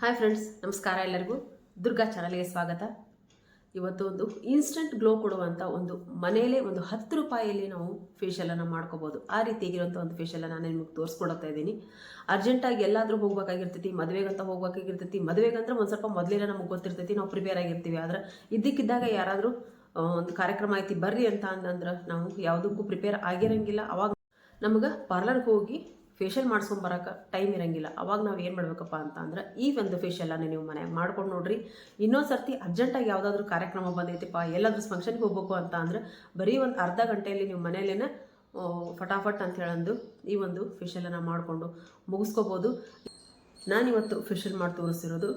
Hi friends ನಮಸ್ಕಾರ ಎಲ್ಲರಿಗೂ. ದುರ್ಗಾ ಚಾನಲ್ಗೆ ಸ್ವಾಗತ. ಇವತ್ತು ಒಂದು ಇನ್ಸ್ಟಂಟ್ ಗ್ಲೋ ಕೊಡುವಂಥ ಒಂದು ಮನೆಯಲ್ಲೇ ಒಂದು ಹತ್ತು ರೂಪಾಯಿಯಲ್ಲಿ ನಾವು ಫೇಶಿಯಲನ್ನು ಮಾಡ್ಕೋಬೋದು. ಆ ರೀತಿಯಾಗಿರುವಂಥ ಒಂದು ಫೇಶಿಯಲ್ ನಾನು ನಿಮಗೆ ತೋರಿಸ್ಕೊಡ್ತಾ ಇದ್ದೀನಿ. ಅರ್ಜೆಂಟಾಗಿ ಎಲ್ಲಾದರೂ ಹೋಗ್ಬೇಕಾಗಿರ್ತೈತಿ, ಮದುವೆಗಂತ ಹೋಗ್ಬೇಕಾಗಿರ್ತೈತಿ. ಮದುವೆಗಂದ್ರೆ ಒಂದು ಸ್ವಲ್ಪ ಮೊದಲೇ ನಮಗೆ ಗೊತ್ತಿರ್ತೈತಿ, ನಾವು ಪ್ರಿಪೇರ್ ಆಗಿರ್ತೀವಿ. ಆದ್ರೆ ಇದ್ದಕ್ಕಿದ್ದಾಗ ಯಾರಾದರೂ ಒಂದು ಕಾರ್ಯಕ್ರಮ ಐತಿ ಬರ್ರಿ ಅಂತ ಅಂದಂದ್ರೆ ನಾವು ಯಾವುದಕ್ಕೂ ಪ್ರಿಪೇರ್ ಆಗಿರಂಗಿಲ್ಲ. ಅವಾಗ ನಮಗೆ ಪಾರ್ಲರ್ಗೆ ಹೋಗಿ ಫೇಶಿಯಲ್ ಮಾಡ್ಸ್ಕೊಂಬರಕ್ಕೆ ಟೈಮ್ ಇರಂಗಿಲ್ಲ. ಅವಾಗ ನಾವು ಏನು ಮಾಡಬೇಕಪ್ಪ ಅಂತ ಅಂದ್ರೆ ಈ ಒಂದು ಫೇಶಿಯಲನ್ನು ನೀವು ಮನೆಯಾಗ ಮಾಡ್ಕೊಂಡು ನೋಡ್ರಿ. ಇನ್ನೊಂದು ಸರ್ತಿ ಅರ್ಜೆಂಟಾಗಿ ಯಾವುದಾದ್ರೂ ಕಾರ್ಯಕ್ರಮ ಬಂದೈತಿಪ್ಪ ಎಲ್ಲಾದರೂ ಫಂಕ್ಷನ್ಗೆ ಹೋಗ್ಬೇಕು ಅಂತ ಅಂದ್ರೆ ಬರೀ ಒಂದು ಅರ್ಧ ಗಂಟೆಯಲ್ಲಿ ನೀವು ಮನೆಯಲ್ಲೇನೆ ಆ, ಫಟಾಫಟ್ ಅಂತ ಹೇಳಂದು ಈ ಒಂದು ಫೇಶಿಯಲನ್ನು ಮಾಡಿಕೊಂಡು ಮುಗಿಸ್ಕೋಬೋದು. ನಾನಿವತ್ತು ಫೇಶಿಯಲ್ ಮಾಡಿ ತೋರಿಸಿರೋದು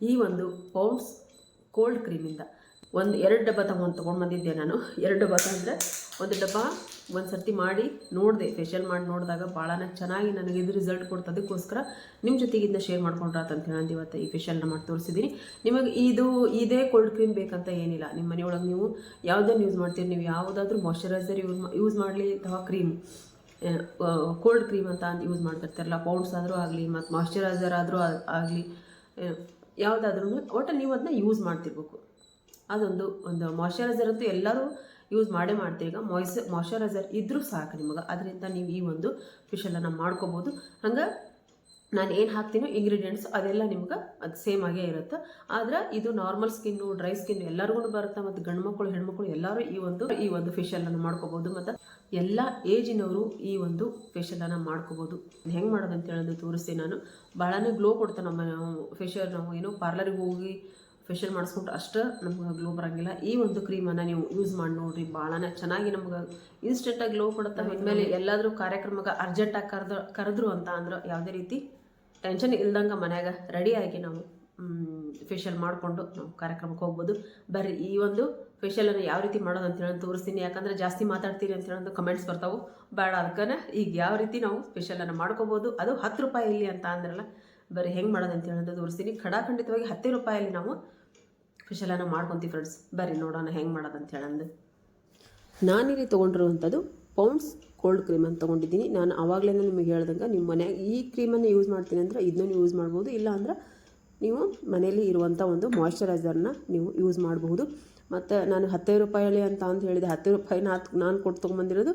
ಈ ಒಂದು ಪೌಂಡ್ಸ್ ಕೋಲ್ಡ್ ಕ್ರೀಮಿಂದ. ಒಂದು ಎರಡು ಡಬ್ಬ ತಗೊಂಡು ತೊಗೊಂಡು ಬಂದಿದ್ದೆ ನಾನು. ಎರಡು ಡಬ್ಬ ಅಂದರೆ ಒಂದು ಡಬ್ಬ ಒಂದು ಸರ್ತಿ ಮಾಡಿ ನೋಡಿದೆ ಫೇಶಿಯಲ್ ಮಾಡಿ ನೋಡಿದಾಗ ಭಾಳ ಚೆನ್ನಾಗಿ ನನಗೆ ಇದು ರಿಸಲ್ಟ್ ಕೊಡ್ತು ಅದಕ್ಕೋಸ್ಕರ ನಿಮ್ಮ ಇದನ್ನ ಶೇರ್ ಅಂತ ಹೇಳಿ ಇವತ್ತು ಈ ಫೇಶಿಯಲ್ನ ಮಾಡಿ ತೋರಿಸಿದ್ದೀನಿ ನಿಮಗೆ ಇದು, ಇದೇ ಕೋಲ್ಡ್ ಕ್ರೀಮ್ ಬೇಕಂತ ಏನಿಲ್ಲ. ನಿಮ್ಮ ಮನೆಯೊಳಗೆ ನೀವು ಯಾವುದನ್ನು ಯೂಸ್ ಮಾಡ್ತೀರಿ, ನೀವು ಯಾವುದಾದ್ರೂ ಮಾಯಶ್ಚರೈಸರ್ ಯೂಸ್ ಯೂಸ್ ಮಾಡಲಿ ಅಥವಾ ಕ್ರೀಮ್ ಕೋಲ್ಡ್ ಕ್ರೀಮ್ ಅಂತ ಅಂತ ಯೂಸ್ ಮಾಡ್ತಿರ್ತಾರಲ್ಲ ಪೌಂಡ್ಸ್ ಆದರೂ ಆಗಲಿ ಮತ್ತು ಮಾಯಿಶ್ಚರೈಸರ್ ಆದರೂ ಆಗಲಿ ಯಾವುದಾದ್ರೂ ಒಟ್ಟು ನೀವು ಅದನ್ನ ಯೂಸ್ ಮಾಡ್ತಿರ್ಬೇಕು. ಅದೊಂದು, ಒಂದು ಮಾಯ್ಶ್ಚರೈಸರ್ ಅಂತೂ ಎಲ್ಲರೂ ಯೂಸ್ ಮಾಡೇ ಮಾಡ್ತೀವಿ. ಈಗ ಮಾಯ್ಸ್ ಮಾಯ್ಶ್ಚರೈಸರ್ ಇದ್ದರೂ ಸಾಕು ನಿಮಗೆ. ಅದರಿಂದ ನೀವು ಈ ಒಂದು ಫಿಶಲನ್ನು ಮಾಡ್ಕೋಬೋದು. ಹಂಗೆ ನಾನು ಏನು ಹಾಕ್ತೀನೋ ಇಂಗ್ರೀಡಿಯೆಂಟ್ಸ್ ಅದೆಲ್ಲ ನಿಮ್ಗೆ ಅದು ಸೇಮ್ ಆಗೇ ಇರುತ್ತೆ. ಆದ್ರೆ ಇದು ನಾರ್ಮಲ್ ಸ್ಕಿನ್ನು ಡ್ರೈ ಸ್ಕಿನ್ ಎಲ್ಲರಿಗೂ ಬರುತ್ತೆ ಮತ್ತು ಗಂಡು ಮಕ್ಕಳು ಹೆಣ್ಮಕ್ಳು ಎಲ್ಲರೂ ಈ ಒಂದು ಈ ಒಂದು ಫೇಶಿಯಲನ್ನು ಮಾಡ್ಕೋಬೋದು. ಮತ್ತು ಎಲ್ಲ ಏಜಿನವರು ಈ ಒಂದು ಫೇಶಿಯಲನ್ನು ಮಾಡ್ಕೋಬೋದು. ಹೆಂಗೆ ಮಾಡೋದು ಅಂತ ಹೇಳೋದು ತೋರಿಸ್ತೀನಿ ನಾನು. ಭಾಳನೇ ಗ್ಲೋ ಕೊಡ್ತೇನೆ ನಮ್ಮ ಫೇಶಿಯಲ್ ನಾವು ಏನೋ ಪಾರ್ಲರಿಗೆ ಹೋಗಿ ಫೇಶಿಯಲ್ ಮಾಡಿಸ್ಕೊಂಡ್ರೆ ಅಷ್ಟು ನಮ್ಗೆ ಗ್ಲೋ ಬರೋಂಗಿಲ್ಲ. ಈ ಒಂದು ಕ್ರೀಮನ್ನು ನೀವು ಯೂಸ್ ಮಾಡಿ ನೋಡ್ರಿ ಭಾಳನೇ ಚೆನ್ನಾಗಿ ನಮ್ಗೆ ಇನ್ಸ್ಟೆಂಟಾಗಿ ಗ್ಲೋ ಕೊಡುತ್ತೆ. ಆಮೇಲೆ ಎಲ್ಲಾದರೂ ಕಾರ್ಯಕ್ರಮಕ್ಕೆ ಅರ್ಜೆಂಟಾಗಿ ಕರೆದು ಕರೆದ್ರು ಅಂತ ಅಂದ್ರೆ ಯಾವುದೇ ರೀತಿ ಟೆನ್ಷನ್ ಇಲ್ದಂಗೆ ಮನ್ಯಾಗ ರೆಡಿಯಾಗಿ ನಾವು ಫೇಶಿಯಲ್ ಮಾಡಿಕೊಂಡು ನಾವು ಕಾರ್ಯಕ್ರಮಕ್ಕೆ ಹೋಗ್ಬೋದು. ಬರ್ರಿ ಈ ಒಂದು ಫೇಶಿಯಲನ್ನು ಯಾವ ರೀತಿ ಮಾಡೋದು ಅಂತ ಹೇಳಿ ತೋರಿಸ್ತೀನಿ. ಯಾಕಂದರೆ ಜಾಸ್ತಿ ಮಾತಾಡ್ತೀರಿ ಅಂತ ಹೇಳೋದು ಕಮೆಂಟ್ಸ್ ಬರ್ತಾವೆ. ಬೇಡ ಅದಕ್ಕೆ ಈಗ ಯಾವ ರೀತಿ ನಾವು ಫೇಶಿಯಲನ್ನು ಮಾಡ್ಕೋಬೋದು ಅದು ಹತ್ತು ರೂಪಾಯಿ ಇಲ್ಲಿ ಅಂತ ಅಂದ್ರಲ್ಲ ಬರೀ ಹೆಂಗೆ ಮಾಡೋದು ಅಂತ ಹೇಳೋದು ತೋರಿಸ್ತೀನಿ. ಖಡಾಖಂಡಿತವಾಗಿ ಹತ್ತು ರೂಪಾಯಲ್ಲಿ ನಾವು ಫಿಶಲನ್ನ ಮಾಡ್ಕೊತೀವಿ ಫ್ರೆಂಡ್ಸ್ ಬರ್ರಿ ನೋಡೋಣ ಹೆಂಗೆ ಮಾಡೋದು ಅಂತ ಹೇಳಂದು. ನಾನಿಲ್ಲಿ ತೊಗೊಂಡಿರುವಂಥದ್ದು ಪೌಂಡ್ಸ್ ಕೋಲ್ಡ್ ಕ್ರೀಮ್ ಅಂತ ತೊಗೊಂಡಿದ್ದೀನಿ. ನಾನು ಆವಾಗಲೇ ನಿಮಗೆ ಹೇಳ್ದಂಗೆ ನಿಮ್ಮ ಮನೆ ಈ ಕ್ರೀಮನ್ನು ಯೂಸ್ ಮಾಡ್ತೀನಿ ಅಂದ್ರೆ ಇದನ್ನು ಯೂಸ್ ಮಾಡ್ಬೋದು. ಇಲ್ಲ ಅಂದ್ರೆ ನೀವು ಮನೆಯಲ್ಲಿ ಇರುವಂಥ ಒಂದು ಮಾಯ್ಶ್ಚರೈಸರ್ನ ನೀವು ಯೂಸ್ ಮಾಡಬಹುದು ಮತ್ತು ನಾನು ಹತ್ತೈದು ರೂಪಾಯಿ ಅಂತ ಅಂದು ಹೇಳಿದೆ. ಹತ್ತು ರೂಪಾಯಿನ ಹತ್ತು ನಾನು ಕೊಟ್ಟು ತೊಗೊಂಬಂದಿರೋದು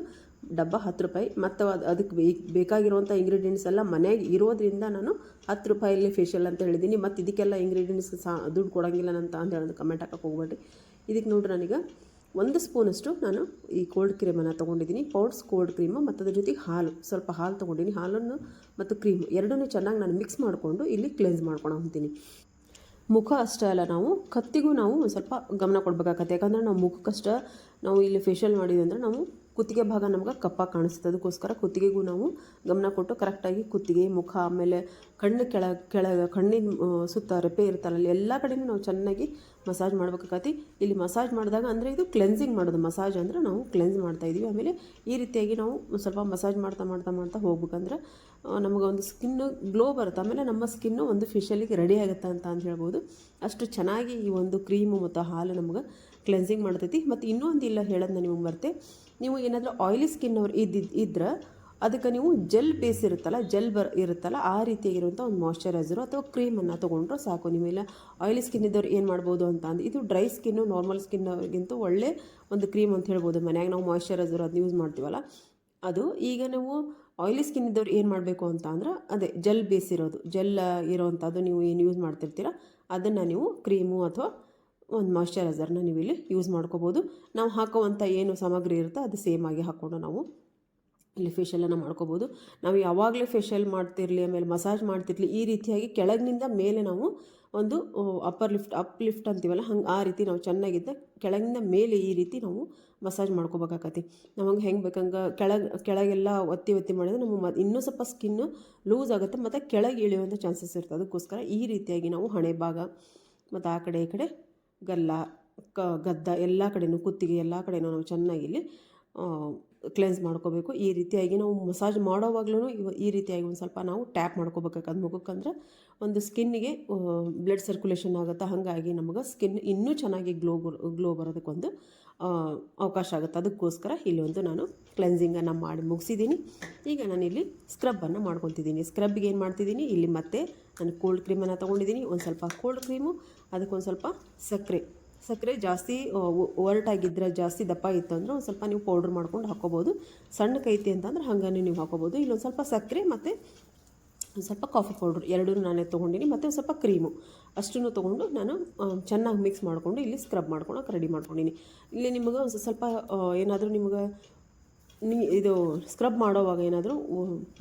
ಡಬ್ಬ ಹತ್ತು ರೂಪಾಯಿ. ಮತ್ತು ಅದು ಅದಕ್ಕೆ ಬೇಕ್, ಬೇಕಾಗಿರುವಂಥ ಇಂಗ್ರೀಡಿಯೆಂಟ್ಸ್ ಎಲ್ಲ ಮನೆಯಾಗೆ ಇರೋದ್ರಿಂದ ನಾನು ಹತ್ತು ರೂಪಾಯಲ್ಲಿ ಫೇಶಿಯಲ್ ಅಂತ ಹೇಳಿದ್ದೀನಿ. ಮತ್ತು ಇದಕ್ಕೆಲ್ಲ ಇಂಗ್ರೀಡಿಯೆಂಟ್ಸ್ ಸಹ ದುಡ್ಡು ಕೊಡೋಂಗಿಲ್ಲ ಅಂತ ಅಂತ ಹೇಳೋದು ಕಮೆಂಟ್ ಹಾಕಕ್ಕೆ ಹೋಗ್ಬೇಡ್ರಿ. ಇದಕ್ಕೆ ನೋಡ್ರಿ ನನಗೆ ಒಂದು ಸ್ಪೂನಷ್ಟು ನಾನು ಈ ಕೋಲ್ಡ್ ಕ್ರೀಮನ್ನು ತೊಗೊಂಡಿದ್ದೀನಿ. ಪೌಡ್ಸ್ ಕೋಲ್ಡ್ ಕ್ರೀಮು ಮತ್ತು ಅದ್ರ ಜೊತೆಗೆ ಹಾಲು, ಸ್ವಲ್ಪ ಹಾಲು ತೊಗೊಂಡಿನಿ ಹಾಲನ್ನು ಮತ್ತು ಕ್ರೀಮ್ ಎರಡನ್ನೂ ಚೆನ್ನಾಗಿ ನಾನು ಮಿಕ್ಸ್ ಮಾಡಿಕೊಂಡು ಇಲ್ಲಿ ಕ್ಲೆನ್ಸ್ ಮಾಡ್ಕೊಂಡು ಹೋಗ್ತೀನಿ ಮುಖ ಅಷ್ಟೇ ಅಲ್ಲ ನಾವು, ಕತ್ತಿಗೂ ನಾವು ಸ್ವಲ್ಪ ಗಮನ ಕೊಡಬೇಕಾಗತ್ತೆ. ಯಾಕಂದರೆ ನಾವು ಮುಖಕ್ಕಷ್ಟೇ ನಾವು ಇಲ್ಲಿ ಫೇಶಿಯಲ್ ಮಾಡಿದ್ವಿ ಅಂದರೆ ನಾವು ಕುತ್ತಿಗೆ ಭಾಗ ನಮ್ಗೆ ಕಪ್ಪ ಕಾಣಿಸುತ್ತೆ ಅದಕ್ಕೋಸ್ಕರ ಕುತ್ತಿಗೆಗೂ ನಾವು ಗಮನ ಕೊಟ್ಟು ಕರೆಕ್ಟಾಗಿ ಕುತ್ತಿಗೆ, ಮುಖ, ಆಮೇಲೆ ಕಣ್ಣು ಕೆಳ ಕೆಳಗೆ ಕಣ್ಣಿನ ಸುತ್ತ ರೆಪೆ ಇರುತ್ತಲ್ಲ ಅಲ್ಲಿ ಎಲ್ಲ ಕಡೆಯೂ ನಾವು ಚೆನ್ನಾಗಿ ಮಸಾಜ್ ಮಾಡ್ಬೇಕಾಗತ್ತೆ ಇಲ್ಲಿ ಮಸಾಜ್ ಮಾಡಿದಾಗ ಅಂದರೆ ಇದು ಕ್ಲೆನ್ಸಿಂಗ್ ಮಾಡೋದು ಮಸಾಜ್ ಅಂದರೆ ನಾವು ಕ್ಲೆನ್ಸ್ ಮಾಡ್ತಾ ಇದ್ದೀವಿ ಆಮೇಲೆ ಈ ರೀತಿಯಾಗಿ ನಾವು ಸ್ವಲ್ಪ ಮಸಾಜ್ ಮಾಡ್ತಾ ಮಾಡ್ತಾ ಮಾಡ್ತಾ ಹೋಗ್ಬೇಕಂದ್ರೆ ನಮಗೆ ಒಂದು ಸ್ಕಿನ್ನು ಗ್ಲೋ ಬರುತ್ತೆ. ಆಮೇಲೆ ನಮ್ಮ ಸ್ಕಿನ್ನು ಒಂದು ಫೇಶಿಯಲಿಗೆ ರೆಡಿ ಆಗುತ್ತೆ ಅಂತ ಅಂತ ಹೇಳ್ಬೋದು. ಅಷ್ಟು ಚೆನ್ನಾಗಿ ಈ ಒಂದು ಕ್ರೀಮು ಮತ್ತು ಹಾಲು ನಮ್ಗೆ ಕ್ಲೆನ್ಸಿಂಗ್ ಮಾಡ್ತೈತಿ. ಮತ್ತು ಇನ್ನೂ ಒಂದು ಇಲ್ಲ ಹೇಳೋದು ನಿಮಗೆ ಬರ್ತೆ ನೀವು ಏನಾದರೂ ಆಯಿಲಿ ಸ್ಕಿನ್ ಅವ್ರು ಇದ್ದಿದ್ದು ಅದಕ್ಕೆ ನೀವು ಜೆಲ್ ಬೇಸ್ ಇರುತ್ತಲ್ಲ ಜೆಲ್ ಬರ್ ಇರುತ್ತಲ್ಲ, ಆ ರೀತಿಯಾಗಿರುವಂಥ ಒಂದು ಮಾಯಶ್ಚರೈಸರು ಅಥವಾ ಕ್ರೀಮನ್ನು ತೊಗೊಂಡ್ರೆ ಸಾಕು. ನೀವೆಲ್ಲ ಆಯಿಲಿ ಸ್ಕಿನ್ ಇದ್ದವ್ರು ಏನು ಮಾಡ್ಬೋದು ಅಂತ ಅಂದ್ರೆ ಇದು ಡ್ರೈ ಸ್ಕಿನ್ನು ನಾರ್ಮಲ್ ಸ್ಕಿನ್ಗಿಂತ ಒಳ್ಳೆ ಒಂದು ಕ್ರೀಮ್ ಅಂತ ಹೇಳ್ಬೋದು. ಮನ್ಯಾಗ ನಾವು ಮಾಯಶ್ಚರೈಸರ್ ಅದನ್ನ ಯೂಸ್ ಮಾಡ್ತೀವಲ್ಲ, ಅದು ಈಗ ನೀವು ಆಯಿಲಿ ಸ್ಕಿನ್ ಇದ್ದವ್ರು ಏನು ಮಾಡಬೇಕು ಅಂತ ಅಂದ್ರೆ, ಅದೇ ಜೆಲ್ ಬೇಸ್ ಇರೋದು. ಜೆಲ್ ಇರೋವಂಥದ್ದು ನೀವು ಏನು ಯೂಸ್ ಮಾಡ್ತಿರ್ತೀರ, ಅದನ್ನು ನೀವು ಕ್ರೀಮು ಅಥವಾ ಒಂದು ಮಾಯಿಶ್ಚರೈಸರ್ನ ನೀವು ಇಲ್ಲಿ ಯೂಸ್ ಮಾಡ್ಕೋಬೋದು. ನಾವು ಹಾಕೋವಂಥ ಏನು ಸಾಮಗ್ರಿ ಇರುತ್ತೋ ಅದು ಸೇಮ್ ಆಗಿ ಹಾಕ್ಕೊಂಡು ನಾವು ಇಲ್ಲಿ ಫೇಶಿಯಲನ್ನು ಮಾಡ್ಕೋಬೋದು. ನಾವು ಯಾವಾಗಲೇ ಫೇಶಿಯಲ್ ಮಾಡ್ತಿರಲಿ, ಆಮೇಲೆ ಮಸಾಜ್ ಮಾಡ್ತಿರಲಿ, ಈ ರೀತಿಯಾಗಿ ಕೆಳಗಿನಿಂದ ಮೇಲೆ ನಾವು ಒಂದು ಅಪ್ಪರ್ ಲಿಫ್ಟ್ ಅಪ್ ಲಿಫ್ಟ್ ಅಂತೀವಲ್ಲ, ಹಂಗೆ ಆ ರೀತಿ ನಾವು ಚೆನ್ನಾಗಿದ್ದ ಕೆಳಗಿಂದ ಮೇಲೆ ಈ ರೀತಿ ನಾವು ಮಸಾಜ್ ಮಾಡ್ಕೋಬೇಕಾಕತಿ ನಮಗೆ ಹೆಂಗೆ ಬೇಕಂಗೆ ಕೆಳಗೆ, ಕೆಳಗೆಲ್ಲ ಒತ್ತಿ ಒತ್ತಿ ಮಾಡಿದ್ರೆ ನಮ್ಮ ಇನ್ನೂ ಸ್ವಲ್ಪ ಸ್ಕಿನ್ನು ಲೂಸ್ ಆಗುತ್ತೆ, ಮತ್ತು ಕೆಳಗೆ ಇಳಿಯುವಂಥ ಚಾನ್ಸಸ್ ಇರ್ತದೆ. ಅದಕ್ಕೋಸ್ಕರ ಈ ರೀತಿಯಾಗಿ ನಾವು ಹಣೆ ಭಾಗ, ಮತ್ತು ಆ ಕಡೆ ಈ ಕಡೆ ಗಲ್ಲ, ಕ, ಗದ್ದ ಎಲ್ಲ ಕಡೆನೂ, ಕುತ್ತಿಗೆ ಎಲ್ಲ ಕಡೆಯೂ ನಾವು ಚೆನ್ನಾಗಿ ಇಲ್ಲಿ ಕ್ಲೆನ್ಸ್ ಮಾಡ್ಕೋಬೇಕು. ಈ ರೀತಿಯಾಗಿ ನಾವು ಮಸಾಜ್ ಮಾಡೋವಾಗ್ಲೂ ಈ ರೀತಿಯಾಗಿ ಒಂದು ಸ್ವಲ್ಪ ನಾವು ಟ್ಯಾಪ್ ಮಾಡ್ಕೋಬೇಕಾಗದು ಮುಖಕ್ಕಂದ್ರೆ ಒಂದು ಸ್ಕಿನ್ನಿಗೆ ಬ್ಲಡ್ ಸರ್ಕ್ಯುಲೇಷನ್ ಆಗುತ್ತೆ ಹಾಗಾಗಿ ನಮಗೆ ಸ್ಕಿನ್ ಇನ್ನೂ ಚೆನ್ನಾಗಿ ಗ್ಲೋ ಗ್ಲೋ ಬರೋದಕ್ಕೊಂದು ಅವಕಾಶ ಆಗುತ್ತೆ. ಅದಕ್ಕೋಸ್ಕರ ಇಲ್ಲಿ ಒಂದು ನಾನು ಕ್ಲೆನ್ಸಿಂಗನ್ನು ಮಾಡಿ ಮುಗಿಸಿದ್ದೀನಿ. ಈಗ ನಾನು ಇಲ್ಲಿ ಸ್ಕ್ರಬ್ಬನ್ನು ಮಾಡ್ಕೊತಿದ್ದೀನಿ ಸ್ಕ್ರಬ್ಗೆ ಏನು ಮಾಡ್ತಿದ್ದೀನಿ? ಇಲ್ಲಿ ಮತ್ತೆ ನಾನು ಕೋಲ್ಡ್ ಕ್ರೀಮನ್ನು ತೊಗೊಂಡಿದ್ದೀನಿ. ಒಂದು ಸ್ವಲ್ಪ ಕೋಲ್ಡ್ ಕ್ರೀಮು ಅದಕ್ಕೊಂದು ಸ್ವಲ್ಪ ಸಕ್ಕರೆ. ಸಕ್ಕರೆ ಜಾಸ್ತಿ ಒರಟಾಗಿದ್ದರೆ ಜಾಸ್ತಿ ದಪ್ಪ ಇತ್ತು ಅಂದರೆ ಒಂದು ಸ್ವಲ್ಪ ನೀವು ಪೌಡ್ರ್ ಮಾಡ್ಕೊಂಡು ಹಾಕೋಬೋದು ಸಣ್ಣ ಕೈತಿ ಅಂತಂದ್ರೆ ಹಾಗೆ ನೀವು ಹಾಕೋಬೋದು ಇಲ್ಲೊಂದು ಸ್ವಲ್ಪ ಸಕ್ಕರೆ ಮತ್ತು ಸ್ವಲ್ಪ ಕಾಫಿ ಪೌಡ್ರ್ ಎರಡೂ ನಾನೇ ತೊಗೊಂಡಿನಿ, ಮತ್ತು ಒಂದು ಸ್ವಲ್ಪ ಕ್ರೀಮು. ಅಷ್ಟನ್ನು ತೊಗೊಂಡು ನಾನು ಚೆನ್ನಾಗಿ ಮಿಕ್ಸ್ ಮಾಡಿಕೊಂಡು ಇಲ್ಲಿ ಸ್ಕ್ರಬ್ ಮಾಡ್ಕೊಳಕ್ಕೆ ರೆಡಿ ಮಾಡ್ಕೊಂಡಿನಿ. ಇಲ್ಲಿ ನಿಮಗೆ ಒಂದು ಸ್ವಲ್ಪ ಏನಾದರೂ ನಿಮಗೆ ನೀ, ಇದು ಸ್ಕ್ರಬ್ ಮಾಡೋವಾಗ ಏನಾದರೂ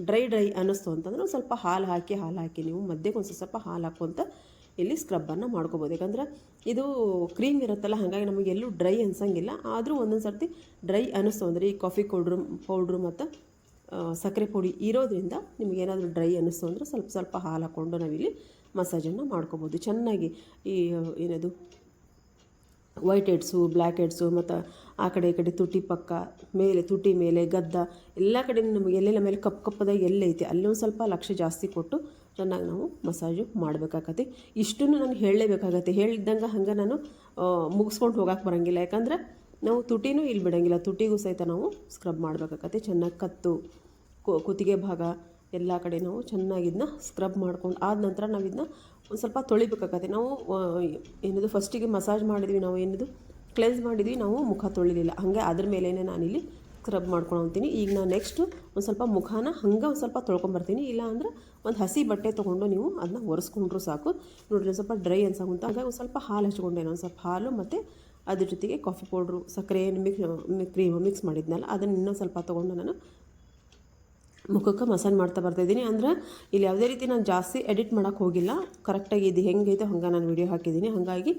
ಡ್ರೈ ಡ್ರೈ ಅನ್ನಿಸ್ತು ಅಂತಂದ್ರೆ ಒಂದು ಸ್ವಲ್ಪ ಹಾಲು ಹಾಕಿ ಹಾಲು ಹಾಕಿ ನೀವು ಮಧ್ಯಕ್ಕೆ ಒಂದು ಸ್ವಲ್ಪ ಹಾಲು ಹಾಕುವಂತ ಇಲ್ಲಿ ಸ್ಕ್ರಬ್ಬನ್ನು ಮಾಡ್ಕೋಬೋದು. ಯಾಕಂದ್ರೆ ಇದು ಕ್ರೀಮ್ ಇರುತ್ತಲ್ಲ, ಹಾಗಾಗಿ ನಮಗೆ ಎಲ್ಲೂ ಡ್ರೈ ಅನ್ಸಂಗಿಲ್ಲ. ಆದರೂ ಒಂದೊಂದು ಸರ್ತಿ ಡ್ರೈ ಅನ್ನಿಸ್ತು ಅಂದರೆ ಈ ಕಾಫಿ ಪೌಡ್ರು ಪೌಡ್ರು ಮತ್ತು ಸಕ್ಕರೆ ಪುಡಿ ಇರೋದ್ರಿಂದ ನಿಮಗೇನಾದರೂ ಡ್ರೈ ಅನ್ನಿಸ್ತು ಅಂದರೆ ಸ್ವಲ್ಪ ಸ್ವಲ್ಪ ಹಾಲು ಹಾಕ್ಕೊಂಡು ನಾವಿಲ್ಲಿ ಮಸಾಜನ್ನು ಮಾಡ್ಕೋಬೋದು. ಚೆನ್ನಾಗಿ ಈ ಏನದು? ವೈಟ್ ಹೆಡ್ಸು ಬ್ಲ್ಯಾಕ್ ಹೆಡ್ಸು ಮತ್ತು ಆ ಕಡೆ ಈ ಕಡೆ ತುಟಿ ಪಕ್ಕ, ಮೇಲೆ ತುಟಿ ಮೇಲೆ ಗದ್ದ ಎಲ್ಲ ಕಡೆ ನಮಗೆ ಎಲ್ಲೆಲ್ಲ ಮೇಲೆ ಕಪ್ಪು ಕಪ್ಪದಾಗ ಎಲ್ಲೈತೆ ಅಲ್ಲೊಂದು ಸ್ವಲ್ಪ ಲಕ್ಷ ಜಾಸ್ತಿ ಕೊಟ್ಟು ಚೆನ್ನಾಗಿ ನಾವು ಮಸಾಜು ಮಾಡಬೇಕಾಗತ್ತೆ. ಇಷ್ಟನ್ನು ನಾನು ಹೇಳಲೇಬೇಕಾಗತ್ತೆ. ಹೇಳಿದ್ದಂಗೆ ಹಂಗೆ ನಾನು ಮುಗಿಸ್ಕೊಂಡು ಹೋಗಕ್ಕೆ ಬರೋಂಗಿಲ್ಲ. ಯಾಕಂದ್ರೆ ನಾವು ತುಟಿನೂ ಇಲ್ಲಿ ಬಿಡೋಂಗಿಲ್ಲ. ತುಟಿಗೂ ಸಹಿತ ನಾವು ಸ್ಕ್ರಬ್ ಮಾಡಬೇಕಾಗತ್ತೆ. ಚೆನ್ನಾಗಿ ಕತ್ತು ಕುತ್ತಿಗೆ ಭಾಗ ಎಲ್ಲ ಕಡೆ ನಾವು ಚೆನ್ನಾಗಿ ಇದನ್ನ ಸ್ಕ್ರಬ್ ಮಾಡ್ಕೊಂಡು ಆದ ನಂತರ ನಾವು ಇದನ್ನ ಒಂದು ಸ್ವಲ್ಪ ತೊಳಿಬೇಕಾಗತ್ತೆ. ನಾವು ಏನದು ಫಸ್ಟಿಗೆ ಮಸಾಜ್ ಮಾಡಿದ್ವಿ, ನಾವು ಏನದು ಕ್ಲೆನ್ಸ್ ಮಾಡಿದ್ವಿ, ನಾವು ಮುಖ ತೊಳಿಲಿಲ್ಲ. ಹಾಗೆ ಅದ್ರ ಮೇಲೇ ನಾನಿಲ್ಲಿ ಸ್ಕ್ರಬ್ ಮಾಡ್ಕೊಳಂತೀನಿ ಈಗ ನಾನು ನೆಕ್ಸ್ಟು ಒಂದು ಸ್ವಲ್ಪ ಮುಖನ ಹಂಗೆ ಒಂದು ಸ್ವಲ್ಪ ತೊಳ್ಕೊಂಬರ್ತೀನಿ. ಇಲ್ಲ ಅಂದ್ರೆ ಒಂದು ಹಸಿ ಬಟ್ಟೆ ತೊಗೊಂಡು ನೀವು ಅದನ್ನ ಒರೆಸ್ಕೊಂಡ್ರು ಸಾಕು. ನೋಡಿರಿ ಸ್ವಲ್ಪ ಡ್ರೈ ಅನ್ಸಂತ ಹಾಗೆ ಒಂದು ಸ್ವಲ್ಪ ಹಾಲು ಹಚ್ಕೊಂಡೇನೆ ಒಂದು ಸ್ವಲ್ಪ ಹಾಲು ಮತ್ತು ಅದ್ರ ಜೊತೆಗೆ ಕಾಫಿ ಪೌಡ್ರು, ಸಕ್ಕರೆ ಮಿಕ್ಸ್ ಕ್ರೀಮ್ ಮಿಕ್ಸ್ ಮಾಡಿದ್ನಲ್ಲ, ಅದನ್ನು ಇನ್ನೊಂದು ಸ್ವಲ್ಪ ತೊಗೊಂಡು ನಾನು ಮುಖಕ್ಕೆ ಮಸಾಜ್ ಮಾಡ್ತಾ ಬರ್ತಾಯಿದ್ದೀನಿ ಅಂದ್ರೆ ಇಲ್ಲಿ ಯಾವುದೇ ರೀತಿ ನಾನು ಜಾಸ್ತಿ ಎಡಿಟ್ ಮಾಡೋಕ್ಕೆ ಹೋಗಿಲ್ಲ. ಕರೆಕ್ಟಾಗಿ ಇದು ಹೆಂಗೈತೆ ಹಂಗೆ ನಾನು ವಿಡಿಯೋ ಹಾಕಿದ್ದೀನಿ. ಹಾಗಾಗಿ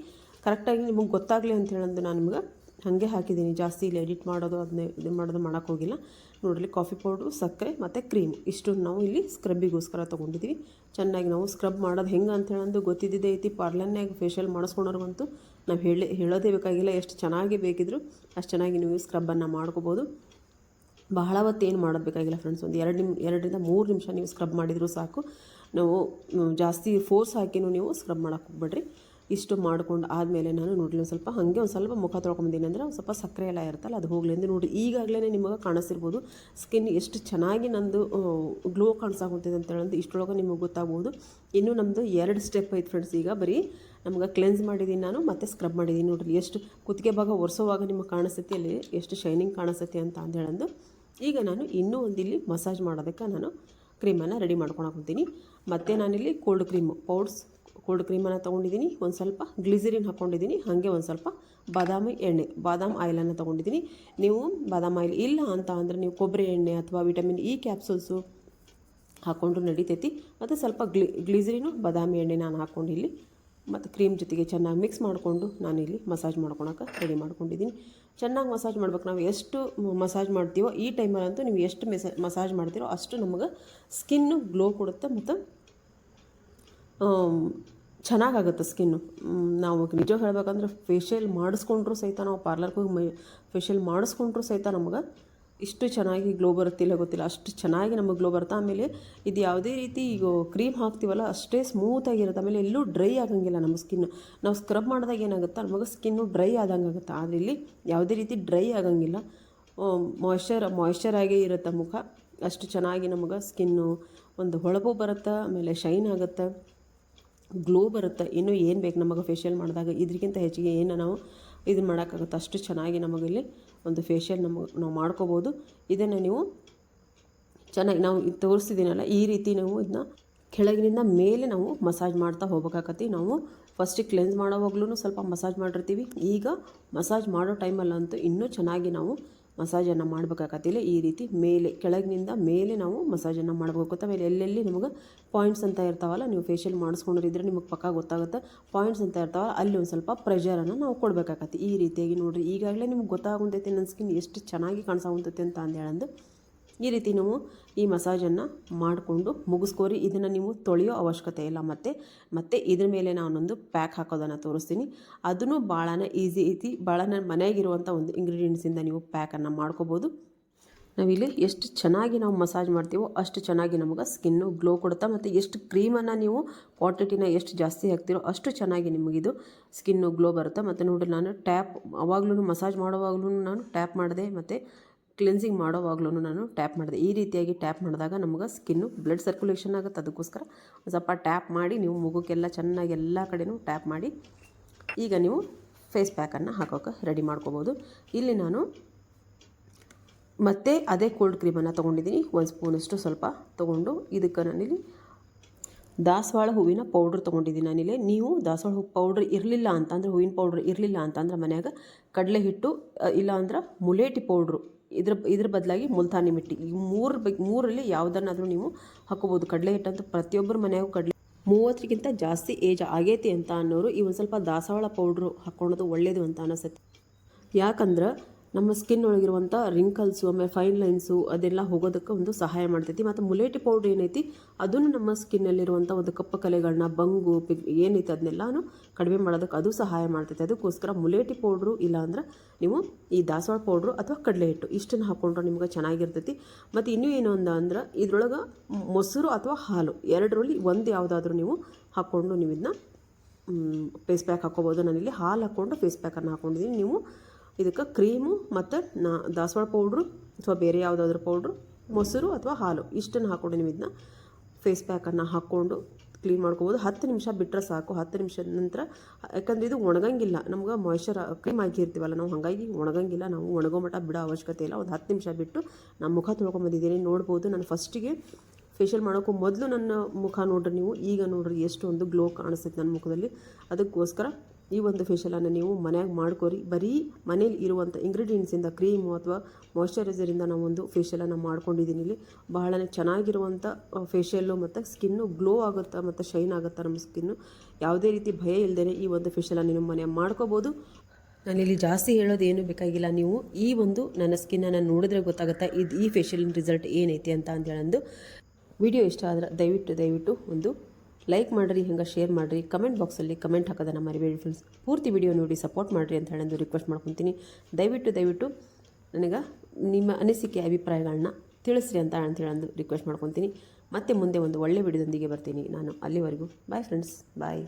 ಕರೆಕ್ಟಾಗಿ ನಿಮಗೆ ಗೊತ್ತಾಗಲಿ ಅಂತ ಹೇಳಂದು ನಾನು ನಿಮ್ಗೆ ಹಾಗೆ ಹಾಕಿದ್ದೀನಿ. ಜಾಸ್ತಿ ಇಲ್ಲಿ ಎಡಿಟ್ ಮಾಡೋದು ಅದನ್ನೇ ಇದು ಮಾಡೋದು ಮಾಡೋಕ್ಕೆ ಹೋಗಿಲ್ಲ. ನೋಡಲಿ ಕಾಫಿ ಪೌಡ್ರು, ಸಕ್ಕರೆ ಮತ್ತು ಕ್ರೀಮ್. ಇಷ್ಟನ್ನು ನಾವು ಇಲ್ಲಿ ಸ್ಕ್ರಬ್ಬಿಗೋಸ್ಕರ ತೊಗೊಂಡಿದ್ದೀವಿ. ಚೆನ್ನಾಗಿ ನಾವು ಸ್ಕ್ರಬ್ ಮಾಡೋದು ಹೆಂಗೆ ಅಂತ ಹೇಳಂದು ಗೊತ್ತಿದ್ದಿದ್ದೇ ಐತಿ ಪಾರ್ಲರ್ನಾಗ ಫೇಶಿಯಲ್ ಮಾಡಿಸ್ಕೊಂಡವ್ರಿಗಂತೂ ನಾವು ಹೇಳಿ, ಹೇಳೋದೇ ಬೇಕಾಗಿಲ್ಲ, ಎಷ್ಟು ಚೆನ್ನಾಗಿ ಬೇಕಿದ್ರು ಅಷ್ಟು ಚೆನ್ನಾಗಿ ನೀವು ಸ್ಕ್ರಬ್ಬನ್ನು ಮಾಡ್ಕೋಬೋದು. ಬಹಳ ಹೊತ್ತು ಏನು ಮಾಡೋದು ಫ್ರೆಂಡ್ಸ್ ಒಂದು ಎರಡು ನಿಮ್, ಎರಡರಿಂದ ಮೂರು ನಿಮಿಷ ನೀವು ಸ್ಕ್ರಬ್ ಮಾಡಿದರೂ ಸಾಕು. ನಾವು ಜಾಸ್ತಿ ಫೋರ್ಸ್ ಹಾಕಿನೂ ನೀವು ಸ್ಕ್ರಬ್ ಮಾಡೋಕೆ ಹೋಗ್ಬೇಡ್ರಿ. ಇಷ್ಟು ಮಾಡ್ಕೊಂಡು ಆದಮೇಲೆ ನಾನು ನೋಡಲಿ ಸ್ವಲ್ಪ ಹಾಗೆ ಒಂದು ಸ್ವಲ್ಪ ಮುಖ ತೊಳ್ಕೊಂಬಂದಿನಿ ಅಂದರೆ ಒಂದು ಸ್ವಲ್ಪ ಸಕ್ಕರೆ ಎಲ್ಲ ಇರುತ್ತಲ್ಲ, ಅದು ಹೋಗ್ಲಿ ಅಂದರೆ ನೋಡಿ ಈಗಾಗಲೇ ನಿಮಗೆ ಕಾಣಿಸಿರ್ಬೋದು ಸ್ಕಿನ್ ಎಷ್ಟು ಚೆನ್ನಾಗಿ ನಂದು ಗ್ಲೋ ಅಂತ ಇಷ್ಟೊಳಗೆ ಇಷ್ಟರೊಳಗೆ ನಿಮಗೆ ಗೊತ್ತಾಗ್ಬೋದು. ಇನ್ನು ನಮ್ಮದು ಎರಡು ಸ್ಟೆಪ್ ಐತೆ ಫ್ರೆಂಡ್ಸ್ ಈಗ ಬರೀ ನಮ್ಗೆ ಕ್ಲೆನ್ಸ್ ಮಾಡಿದ್ದೀನಿ ನಾನು, ಮತ್ತು ಸ್ಕ್ರಬ್ ಮಾಡಿದ್ದೀನಿ ನೋಡಿರಿ, ಎಷ್ಟು ಕುತ್ತಿಗೆ ಭಾಗ ಒರೆಸೋವಾಗ ನಿಮಗೆ ಕಾಣಿಸ್ತೈತಿ, ಅಲ್ಲಿ ಎಷ್ಟು ಶೈನಿಂಗ್ ಕಾಣಿಸ್ತೈತಿ ಅಂತ ಅಂದೇಳಂದು ಈಗ ನಾನು ಇನ್ನೂ ಒಂದು ಇಲ್ಲಿ ಮಸಾಜ್ ಮಾಡೋದಕ್ಕೆ ನಾನು ಕ್ರೀಮನ್ನು ರೆಡಿ ಮಾಡ್ಕೊಳಕ್ಕೆ ಹೋಗ್ತೀನಿ ಮತ್ತು ನಾನಿಲ್ಲಿ ಕೋಲ್ಡ್ ಕ್ರೀಮು ಪೌಡ್ಸ್ ಕೋಲ್ಡ್ ಕ್ರೀಮನ್ನು ತೊಗೊಂಡಿದ್ದೀನಿ ಒಂದು ಸ್ವಲ್ಪ ಗ್ಲಿಸರಿನ್ ಹಾಕ್ಕೊಂಡಿದ್ದೀನಿ ಹಾಗೆ ಒಂದು ಸ್ವಲ್ಪ ಬಾದಾಮಿ ಎಣ್ಣೆ, ಬಾದಾಮ್ ಆಯಿಲನ್ನು ತೊಗೊಂಡಿದ್ದೀನಿ ನೀವು ಬಾದಾಮಿ ಆಯಿಲ್ ಇಲ್ಲ ಅಂತ ಅಂದರೆ ನೀವು ಕೊಬ್ಬರಿ ಎಣ್ಣೆ ಅಥವಾ ವಿಟಮಿನ್ ಇ ಕ್ಯಾಪ್ಸೂಲ್ಸು ಹಾಕ್ಕೊಂಡ್ರು ನಡಿತೈತಿ. ಮತ್ತು ಸ್ವಲ್ಪ ಗ್ಲಿ ಗ್ಲಿಸರಿನು ಬಾದಾಮಿ ಎಣ್ಣೆ ನಾನು ಹಾಕ್ಕೊಂಡು ಇಲ್ಲಿ ಮತ್ತು ಕ್ರೀಮ್ ಜೊತೆಗೆ ಚೆನ್ನಾಗಿ ಮಿಕ್ಸ್ ಮಾಡಿಕೊಂಡು ನಾನಿಲ್ಲಿ ಮಸಾಜ್ ಮಾಡ್ಕೊಳಕ್ಕೆ ರೆಡಿ ಮಾಡ್ಕೊಂಡಿದ್ದೀನಿ ಚೆನ್ನಾಗಿ ಮಸಾಜ್ ಮಾಡ್ಬೇಕು. ನಾವು ಎಷ್ಟು ಮಸಾಜ್ ಮಾಡ್ತೀವೋ ಈ ಟೈಮಲ್ಲಂತೂ ನೀವು ಎಷ್ಟು ಮೆಸ ಮಸಾಜ್ ಮಾಡ್ತೀರೋ ಅಷ್ಟು ನಮಗೆ ಸ್ಕಿನ್ನು ಗ್ಲೋ ಕೊಡುತ್ತೆ ಮತ್ತು ಚೆನ್ನಾಗಾಗುತ್ತೆ ಸ್ಕಿನ್ನು. ನಾವು ನಿಜ ಹೇಳಬೇಕಂದ್ರೆ ಫೇಶಿಯಲ್ ಮಾಡಿಸ್ಕೊಂಡ್ರು ಸಹಿತ ನಾವು ಪಾರ್ಲರ್ಗೆ ಹೋಗಿ ಮೈ ಫೇಶಿಯಲ್ ಮಾಡಿಸ್ಕೊಂಡ್ರು ಸಹಿತ ನಮಗೆ ಇಷ್ಟು ಚೆನ್ನಾಗಿ ಗ್ಲೋ ಬರುತ್ತಿಲ್ಲ ಗೊತ್ತಿಲ್ಲ. ಅಷ್ಟು ಚೆನ್ನಾಗಿ ನಮಗೆ ಗ್ಲೋ ಬರುತ್ತೆ ಆಮೇಲೆ ಇದು ಯಾವುದೇ ರೀತಿ ಈಗ ಕ್ರೀಮ್ ಹಾಕ್ತೀವಲ್ಲ, ಅಷ್ಟೇ ಸ್ಮೂತಾಗಿರುತ್ತೆ ಆಮೇಲೆ ಎಲ್ಲೂ ಡ್ರೈ ಆಗಂಗಿಲ್ಲ ನಮ್ಮ ಸ್ಕಿನ್ ನಾವು ಸ್ಕ್ರಬ್ ಮಾಡಿದಾಗ ಏನಾಗುತ್ತೆ, ನಮಗೆ ಸ್ಕಿನ್ನು ಡ್ರೈ ಆದಂಗೆ ಆಗುತ್ತೆ. ಆದರೆ ಇಲ್ಲಿ ಯಾವುದೇ ರೀತಿ ಡ್ರೈ ಆಗಂಗಿಲ್ಲ. ಮಾಯ್ಶ್ಚರ್ ಮಾಯ್ಶ್ಚರ್ ಆಗೇ ಇರುತ್ತೆ ಮುಖ. ಅಷ್ಟು ಚೆನ್ನಾಗಿ ನಮಗೆ ಸ್ಕಿನ್ನು ಒಂದು ಹೊಳಪು ಬರುತ್ತೆ, ಆಮೇಲೆ ಶೈನ್ ಆಗುತ್ತೆ. ಗ್ಲೋ ಬರುತ್ತೆ. ಇನ್ನೂ ಏನು ಬೇಕು ನಮಗೆ ಫೇಶಿಯಲ್ ಮಾಡಿದಾಗ ಇದಕ್ಕಿಂತ ಹೆಚ್ಚಿಗೆ ಏನು ನಾವು ಇದನ್ನು ಮಾಡೋಕ್ಕಾಗುತ್ತೆ. ಅಷ್ಟು ಚೆನ್ನಾಗಿ ನಮಗಿಲ್ಲಿ ಒಂದು ಫೇಶಿಯಲ್ ನಮಗೆ ನಾವು ಮಾಡ್ಕೋಬೋದು. ಇದನ್ನು ನೀವು ಚೆನ್ನಾಗಿ ನಾವು ಇದು ತೋರಿಸ್ತಿದ್ದೀನಲ್ಲ ಈ ರೀತಿ ನಾವು ಇದನ್ನ ಕೆಳಗಿನಿಂದ ಮೇಲೆ ನಾವು ಮಸಾಜ್ ಮಾಡ್ತಾ ಹೋಗ್ಬೇಕಾಗತ್ತೆ ನಾವು ಫಸ್ಟಿಗೆ ಕ್ಲೆನ್ಸ್ ಮಾಡೋವಾಗ್ಲೂ ಸ್ವಲ್ಪ ಮಸಾಜ್ ಮಾಡಿರ್ತೀವಿ. ಈಗ ಮಸಾಜ್ ಮಾಡೋ ಟೈಮಲ್ಲಂತೂ ಇನ್ನೂ ಚೆನ್ನಾಗಿ ನಾವು ಮಸಾಜನ್ನು ಮಾಡಬೇಕಾಗತ್ತಿಲ್ಲ ಈ ರೀತಿ ಮೇಲೆ, ಕೆಳಗಿನಿಂದ ಮೇಲೆ ನಾವು ಮಸಾಜನ್ನು ಮಾಡಬೇಕು. ಆಮೇಲೆ ಎಲ್ಲೆಲ್ಲಿ ನಿಮಗೆ ಪಾಯಿಂಟ್ಸ್ ಅಂತ ಇರ್ತಾವಲ್ಲ, ನೀವು ಫೇಶಿಯಲ್ ಮಾಡಿಸ್ಕೊಂಡಿದ್ರೆ ನಿಮಗೆ ಪಕ್ಕ ಗೊತ್ತಾಗುತ್ತೆ. ಪಾಯಿಂಟ್ಸ್ ಅಂತ ಇರ್ತಾವಲ್ಲ, ಅಲ್ಲಿ ಒಂದು ಸ್ವಲ್ಪ ಪ್ರೆಷರನ್ನು ನಾವು ಕೊಡಬೇಕಾಗತ್ತೆ. ಈ ರೀತಿಯಾಗಿ ನೋಡಿರಿ. ಈಗಾಗಲೇ ನಿಮ್ಗೆ ಗೊತ್ತಾಗುಂತೈತಿ, ನನ್ನ ಸ್ಕಿನ್ ಎಷ್ಟು ಚೆನ್ನಾಗಿ ಕಾಣಿಸಾಗುಂತೈತೆ ಅಂತ ಅಂದೇಳಂದು ಈ ರೀತಿ ನೀವು ಈ ಮಸಾಜನ್ನು ಮಾಡಿಕೊಂಡು ಮುಗಿಸ್ಕೋರಿ. ಇದನ್ನು ನೀವು ತೊಳೆಯೋ ಅವಶ್ಯಕತೆ ಇಲ್ಲ ಮತ್ತು. ಮತ್ತು ಇದ್ರ ಮೇಲೆ ನಾನೊಂದು ಪ್ಯಾಕ್ ಹಾಕೋದನ್ನು ತೋರಿಸ್ತೀನಿ. ಅದನ್ನು ಭಾಳನ ಈಸಿ ಐತಿ. ಭಾಳ ನನ್ನ ಮನೆಯಾಗಿರುವಂಥ ಒಂದು ಇಂಗ್ರೀಡಿಯೆಂಟ್ಸಿಂದ ನೀವು ಪ್ಯಾಕನ್ನು ಮಾಡ್ಕೋಬೋದು. ನಾವಿಲ್ಲಿ ಎಷ್ಟು ಚೆನ್ನಾಗಿ ನಾವು ಮಸಾಜ್ ಮಾಡ್ತೀವೋ ಅಷ್ಟು ಚೆನ್ನಾಗಿ ನಮಗೆ ಸ್ಕಿನ್ನು ಗ್ಲೋ ಕೊಡುತ್ತಾ. ಮತ್ತು ಎಷ್ಟು ಕ್ರೀಮನ್ನು ನೀವು ಕ್ವಾಂಟಿಟಿನ ಎಷ್ಟು ಜಾಸ್ತಿ ಹಾಕ್ತಿರೋ ಅಷ್ಟು ಚೆನ್ನಾಗಿ ನಿಮಗಿದು ಸ್ಕಿನ್ನು ಗ್ಲೋ ಬರುತ್ತೆ. ಮತ್ತು ನೋಡಿ ನಾನು ಟ್ಯಾಪ್ ಅವಾಗ್ಲೂ ಮಸಾಜ್ ಮಾಡುವಾಗಲೂ ನಾನು ಟ್ಯಾಪ್ ಮಾಡಿದೆ. ಮತ್ತು ಕ್ಲೆನ್ಸಿಂಗ್ ಮಾಡೋವಾಗ್ಲೂ ನಾನು ಟ್ಯಾಪ್ ಮಾಡಿದೆ. ಈ ರೀತಿಯಾಗಿ ಟ್ಯಾಪ್ ಮಾಡಿದಾಗ ನಮಗೆ ಸ್ಕಿನ್ನು ಬ್ಲಡ್ ಸರ್ಕ್ಯುಲೇಷನ್ ಆಗುತ್ತೆ. ಅದಕ್ಕೋಸ್ಕರ ಸ್ವಲ್ಪ ಟ್ಯಾಪ್ ಮಾಡಿ ನೀವು ಮುಗುಕ್ಕೆಲ್ಲ ಚೆನ್ನಾಗಿ ಎಲ್ಲ ಕಡೆಯೂ ಟ್ಯಾಪ್ ಮಾಡಿ ಈಗ ನೀವು ಫೇಸ್ ಪ್ಯಾಕನ್ನು ಹಾಕೋಕೆ ರೆಡಿ ಮಾಡ್ಕೋಬೋದು. ಇಲ್ಲಿ ನಾನು ಮತ್ತೆ ಅದೇ ಕೋಲ್ಡ್ ಕ್ರೀಮನ್ನು ತೊಗೊಂಡಿದ್ದೀನಿ. ಒಂದು ಸ್ಪೂನಷ್ಟು ಸ್ವಲ್ಪ ತೊಗೊಂಡು ಇದಕ್ಕೆ ನಾನಿಲ್ಲಿ ದಾಸವಾಳ ಹೂವಿನ ಪೌಡ್ರ್ ತೊಗೊಂಡಿದ್ದೀನಿ ನಾನಿಲ್ಲಿ. ನೀವು ದಾಸವಾಳ ಹೂ ಪೌಡ್ರ್ ಇರಲಿಲ್ಲ ಅಂತಂದ್ರೆ, ಹೂವಿನ ಪೌಡ್ರ್ ಇರಲಿಲ್ಲ ಅಂತಂದ್ರೆ ಮನ್ಯಾಗ ಕಡಲೆ ಹಿಟ್ಟು ಇಲ್ಲ ಅಂದ್ರೆ ಮುಲೇಟಿ ಪೌಡ್ರು. ಇದ್ರ ಇದ್ರ ಬದಲಾಗಿ ಮುಲ್ತಾನಿ ಮಿಟ್ಟಿ. ಈ ಮೂರು ಬಗ್ಗೆ ಮೂರಲ್ಲಿ ಯಾವುದನ್ನಾದರೂ ನೀವು ಹಾಕೋಬೋದು. ಕಡಲೆ ಹಿಟ್ಟಂತ ಪ್ರತಿಯೊಬ್ಬರ ಮನೆಯಾಗೂ ಕಡಲೆ ಮೂವತ್ತರಿಗಿಂತ ಜಾಸ್ತಿ ಏಜ್ ಆಗೈತಿ ಅಂತ ಅನ್ನೋರು ಈ ಒಂದು ಸ್ವಲ್ಪ ದಾಸವಾಳ ಪೌಡ್ರು ಹಾಕ್ಕೊಳೋದು ಒಳ್ಳೆಯದು ಅಂತ ಅನಿಸುತ್ತೆ. ಯಾಕಂದ್ರೆ ನಮ್ಮ ಸ್ಕಿನ್ ಒಳಗಿರುವಂಥ ರಿಂಕಲ್ಸು ಆಮೇಲೆ ಫೈನ್ ಲೈನ್ಸು ಅದೆಲ್ಲ ಹೋಗೋದಕ್ಕೆ ಒಂದು ಸಹಾಯ ಮಾಡ್ತೈತಿ. ಮತ್ತು ಮುಲೇಟಿ ಪೌಡ್ರ್ ಏನೈತಿ, ಅದನ್ನು ನಮ್ಮ ಸ್ಕಿನ್ನಲ್ಲಿರುವಂಥ ಒಂದು ಕಪ್ಪು ಕಲೆಗಳನ್ನ ಬಂಗು, ಪಿಗ್, ಏನೈತಿ ಅದನ್ನೆಲ್ಲನೂ ಕಡಿಮೆ ಮಾಡೋದಕ್ಕೆ ಅದು ಸಹಾಯ ಮಾಡ್ತೈತಿ. ಅದಕ್ಕೋಸ್ಕರ ಮುಲೇಟಿ ಪೌಡ್ರು ಇಲ್ಲಾಂದ್ರೆ ನೀವು ಈ ದಾಸವಾಳ ಪೌಡ್ರು ಅಥವಾ ಕಡಲೆ ಹಿಟ್ಟು ಇಷ್ಟನ್ನು ಹಾಕ್ಕೊಂಡ್ರೆ ನಿಮ್ಗೆ ಚೆನ್ನಾಗಿರ್ತೈತಿ. ಮತ್ತು ಇನ್ನೂ ಏನು ಅಂದ ಅಂದ್ರೆ ಇದ್ರೊಳಗೆ ಮೊಸರು ಅಥವಾ ಹಾಲು ಎರಡರಲ್ಲಿ ಒಂದು ಯಾವುದಾದ್ರೂ ನೀವು ಹಾಕ್ಕೊಂಡು ನೀವು ಇದನ್ನ ಫೇಸ್ ಪ್ಯಾಕ್ ಹಾಕ್ಕೋಬೋದು ನಾನಿಲ್ಲಿ ಹಾಲು ಹಾಕ್ಕೊಂಡು ಫೇಸ್ ಪ್ಯಾಕನ್ನು ಹಾಕ್ಕೊಂಡಿದ್ದೀನಿ ನೀವು ಇದಕ್ಕೆ ಕ್ರೀಮು ಮತ್ತು ನಾ ದಾಸವಾಳ ಪೌಡ್ರು ಅಥವಾ ಬೇರೆ ಯಾವುದಾದ್ರೂ ಪೌಡ್ರು, ಮೊಸರು ಅಥವಾ ಹಾಲು, ಇಷ್ಟನ್ನು ಹಾಕ್ಕೊಂಡು ನೀವು ಇದನ್ನ ಫೇಸ್ ಪ್ಯಾಕನ್ನು ಹಾಕ್ಕೊಂಡು ಕ್ಲೀನ್ ಮಾಡ್ಕೋಬೋದು. ಹತ್ತು ನಿಮಿಷ ಬಿಟ್ಟರೆ ಸಾಕು. ಹತ್ತು ನಿಮಿಷದ ನಂತರ, ಯಾಕಂದರೆ ಇದು ಒಣಗಂಗಿಲ್ಲ. ನಮ್ಗೆ ಮಾಯ್ಶ್ಚರ್ ಕ್ರೀಮ್ ಹಾಕಿರ್ತೀವಲ್ಲ, ನಾವು ಹಾಗಾಗಿ ಒಣಗಂಗಿಲ್ಲ. ನಾವು ಒಣಗೋ ಮಟ್ಟ ಬಿಡೋ ಅವಶ್ಯಕತೆ ಇಲ್ಲ. ಒಂದು ಹತ್ತು ನಿಮಿಷ ಬಿಟ್ಟು ನಮ್ಮ ಮುಖ ತೊಳ್ಕೊಂಬಂದಿದ್ದೀನಿ ನೋಡ್ಬೋದು, ನಾನು ಫಸ್ಟಿಗೆ ಫೇಶಿಯಲ್ ಮಾಡೋಕ್ಕೂ ಮೊದಲು ನನ್ನ ಮುಖ ನೋಡ್ರಿ ನೀವು. ಈಗ ನೋಡ್ರಿ ಎಷ್ಟು ಒಂದು ಗ್ಲೋ ಕಾಣಿಸ್ತೈತೆ ನನ್ನ ಮುಖದಲ್ಲಿ. ಅದಕ್ಕೋಸ್ಕರ ಈ ಒಂದು ಫೇಶಿಯಲನ್ನು ನೀವು ಮನ್ಯಾಗ ಮಾಡ್ಕೊರಿ. ಬರೀ ಮನೇಲಿ ಇರುವಂಥ ಇಂಗ್ರೀಡಿಯೆಂಟ್ಸಿಂದ ಕ್ರೀಮು ಅಥವಾ ಮಾಯಶ್ಚರೈಸರಿಂದ ನಾವು ಒಂದು ಫೇಶಿಯಲನ್ನು ಮಾಡ್ಕೊಂಡಿದ್ದೀನಿ ಇಲ್ಲಿ. ಬಹಳನೇ ಚೆನ್ನಾಗಿರುವಂಥ ಫೇಶಿಯಲ್ಲು ಮತ್ತು ಸ್ಕಿನ್ನು ಗ್ಲೋ ಆಗುತ್ತೆ ಮತ್ತು ಶೈನ್ ಆಗುತ್ತೆ ನಮ್ಮ ಸ್ಕಿನ್ನು ಯಾವುದೇ ರೀತಿ ಭಯ ಇಲ್ಲದೇ ಈ ಒಂದು ಫೇಶಿಯಲನ್ನು ನೀವು ಮನೆ ಮಾಡ್ಕೋಬೋದು. ನಾನಿಲ್ಲಿ ಜಾಸ್ತಿ ಹೇಳೋದು ಏನು ಬೇಕಾಗಿಲ್ಲ. ನೀವು ಈ ಒಂದು ನನ್ನ ಸ್ಕಿನ್ನನ್ನು ನೋಡಿದ್ರೆ ಗೊತ್ತಾಗುತ್ತೆ ಇದು ಈ ಫೇಶಿಯಲಿನ ರಿಸಲ್ಟ್ ಏನೈತೆ ಅಂತ ಅಂತೇಳಂದು ವಿಡಿಯೋ ಇಷ್ಟ ಆದರೆ ದಯವಿಟ್ಟು ದಯವಿಟ್ಟು ಒಂದು ಲೈಕ್ ಮಾಡಿರಿ, ಹಿಂಗೆ ಶೇರ್ ಮಾಡಿರಿ ಕಮೆಂಟ್ ಬಾಕ್ಸಲ್ಲಿ ಕಮೆಂಟ್ ಹಾಕೋದನ್ನು ಮರಿಬೇಡಿ ಫ್ರೆಂಡ್ಸ್ ಪೂರ್ತಿ ವಿಡಿಯೋ ನೋಡಿ ಸಪೋರ್ಟ್ ಮಾಡಿರಿ ಅಂತ ಹೇಳಂದು ರಿಕ್ವೆಸ್ಟ್ ಮಾಡ್ಕೊತೀನಿ. ದಯವಿಟ್ಟು ದಯವಿಟ್ಟು ನನಗೆ ನಿಮ್ಮ ಅನಿಸಿಕೆ ಅಭಿಪ್ರಾಯಗಳನ್ನ ತಿಳಿಸ್ರಿ ಅಂತ ಅಂತ ಹೇಳಂದು ರಿಕ್ವೆಸ್ಟ್ ಮಾಡ್ಕೊತೀನಿ. ಮತ್ತೆ ಮುಂದೆ ಒಂದು ಒಳ್ಳೆ ವಿಡಿಯೋದೊಂದಿಗೆ ಬರ್ತೀನಿ ನಾನು. ಅಲ್ಲಿವರೆಗೂ ಬಾಯ್ ಫ್ರೆಂಡ್ಸ್ ಬಾಯ್